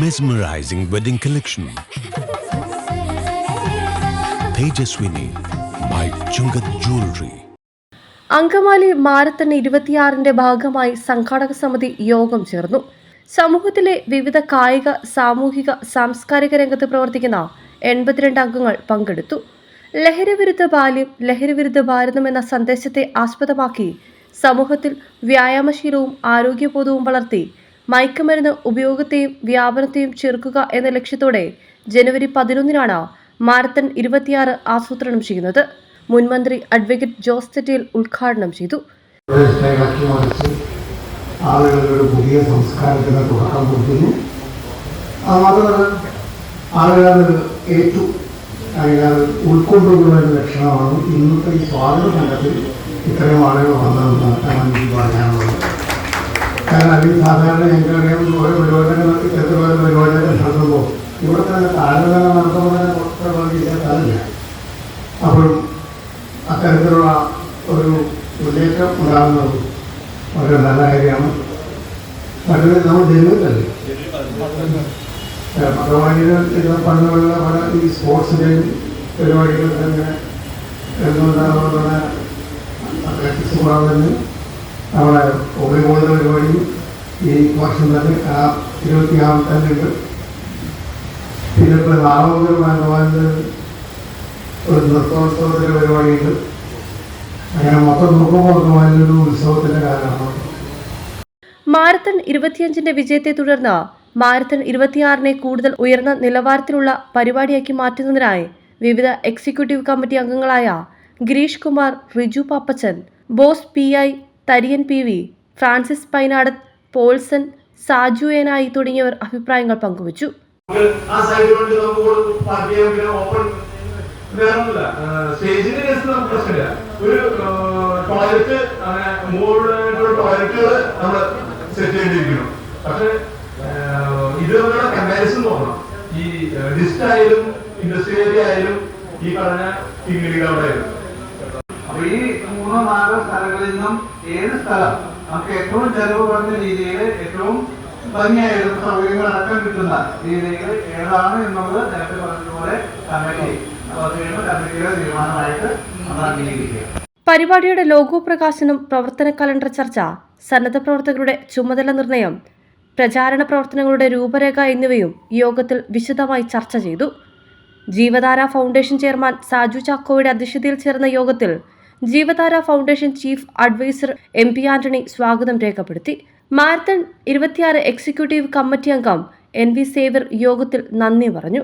mesmerizing wedding collection Tejaswini by Chungath jewellery Angamaly marathon ഇരുപത്തിയാറിന്റെ ഭാഗമായി സംഘാടക സമിതി യോഗം ചേർന്നു. സമൂഹത്തിലെ വിവിധ കായിക സാമൂഹിക സാംസ്കാരിക രംഗത്ത് പ്രവർത്തിക്കുന്ന എൺപത്തിരണ്ട് അംഗങ്ങൾ പങ്കെടുത്തു. ലഹരിവിരുദ്ധ ബാല്യം ലഹരിവിരുദ്ധ ഭാരതം എന്ന സന്ദേശത്തെ ആസ്പദമാക്കി സമൂഹത്തിൽ വ്യായാമശീലവും ആരോഗ്യബോധവും വളർത്തി മയക്കുമരുന്ന് ഉപയോഗത്തെയും വ്യാപനത്തെയും ചെറുക്കുക എന്ന ലക്ഷ്യത്തോടെ ജനുവരി പതിനൊന്നിനാണ് മാരത്തൺ ഇരുപത്തിയാറ് ആസൂത്രണം ചെയ്യുന്നത്. മുൻമന്ത്രി അഡ്വക്കേറ്റ് ജോസ് തെറ്റേൽ ഉദ്ഘാടനം ചെയ്തു. ആളുകളുടെ ഒരു പുതിയ സംസ്കാരത്തിന് തുടക്കം കൊടുക്കുന്നു അത് മാത്രമല്ല ഏറ്റു അല്ലെങ്കിൽ അത് ഉൾക്കൊണ്ടുള്ള ഒരു ലക്ഷണമാണ് ഇന്നത്തെ ഈ സ്വാതന്ത്ര്യ സംഘത്തിൽ ഇത്രയും ആളുകൾ വന്നതെന്ന് എനിക്ക് പറയാനുള്ളത്. കാരണം അല്ലെങ്കിൽ സാധാരണ ഞങ്ങൾക്കറിയാം ഓരോ പരിപാടികൾ എത്ര പരിപാടികൾ നടത്തുമ്പോൾ ഇവിടെ തന്നെ താരതമ്യം നടത്തുമ്പോൾ കുറച്ചുള്ള സ്ഥലമില്ല അപ്പോഴും അത്തരത്തിലുള്ള ഒരു ഉദ്ദേശം ഉണ്ടാകുന്നത് വളരെ നല്ല കാര്യമാണ്. പണ്ട് നമ്മൾ പത്രവാണികൾ ഇത് പണ്ടുള്ള പല ഈ സ്പോർട്സിന്റെയും പരിപാടികൾ തന്നെ എന്തുകൊണ്ടാണ് അത്ലറ്റിക്സ് കൂടാതെ തന്നെ നമ്മുടെ വോളിബോളിന്റെ പരിപാടി ഈ വർഷം തന്നെ ആ ഇരുപത്തിയാറ് തന്നെ ഉണ്ട് പിന്നെ ഇപ്പോൾ നാളെ ഒരു നൃത്തോത്സവത്തിന്റെ പരിപാടിയുണ്ട്. അങ്ങനെ മൊത്തം നോക്കുമ്പോൾ ഒരു ഉത്സവത്തിന്റെ കാലമാണ്. മാരത്തൺ ഇരുപത്തിയഞ്ചിന്റെ വിജയത്തെ തുടർന്ന് മാരത്തൺ ഇരുപത്തിയാറിനെ കൂടുതൽ ഉയർന്ന നിലവാരത്തിലുള്ള പരിപാടിയാക്കി മാറ്റുന്നതിനായി വിവിധ എക്സിക്യൂട്ടീവ് കമ്മിറ്റി അംഗങ്ങളായ Girish Kumar Riju Pappachan Bose P I Thariyan P V Francis Painadath Paulson Saju എനായി തുടങ്ങിയവർ അഭിപ്രായങ്ങൾ പങ്കുവച്ചു. ആ നമുക്ക് ഓപ്പൺ ഒരു നമ്മൾ സെറ്റ് ചെയ്തിരിക്കണം പക്ഷെ ഈ ഡിസ്റ്റ് ആയാലും ഇൻഡസ്ട്രി ആയാലും ഈ പറഞ്ഞ അപ്പൊ ഈ മൂന്നോ സ്ഥലങ്ങളിൽ നിന്നും ഏത് സ്ഥലം? നമുക്ക് ഏറ്റവും ചെലവ് കുറഞ്ഞ രീതിയിൽ ഏറ്റവും ഭംഗിയായിരുന്നു സൗകര്യങ്ങളടക്കം കിട്ടുന്ന രീതിയിൽ ഏതാണ് എന്നുള്ളത് നേരത്തെ പറഞ്ഞതുപോലെ കമ്മിറ്റി. കമ്മിറ്റിയുടെ തീരുമാനമായിട്ട് അംഗീകരിക്കുക പരിപാടിയുടെ ലോഗോ പ്രകാശനം പ്രവർത്തന കലണ്ടർ ചർച്ച സന്നദ്ധ പ്രവർത്തകരുടെ ചുമതല നിർണയം പ്രചാരണ പ്രവർത്തനങ്ങളുടെ രൂപരേഖ എന്നിവയും യോഗത്തിൽ വിശദമായി ചർച്ച ചെയ്തു. ജീവധാര ഫൗണ്ടേഷൻ ചെയർമാൻ സാജു ചാക്കോയുടെ അധ്യക്ഷതയിൽ ചേർന്ന യോഗത്തിൽ Jeevadhara foundation chief adviser M P Antony സ്വാഗതം രേഖപ്പെടുത്തി. മാരത്തൺ ഇരുപത്തിയാറ് എക്സിക്യൂട്ടീവ് കമ്മിറ്റി അംഗം എൻ വി സേവർ യോഗത്തിൽ നന്ദി പറഞ്ഞു.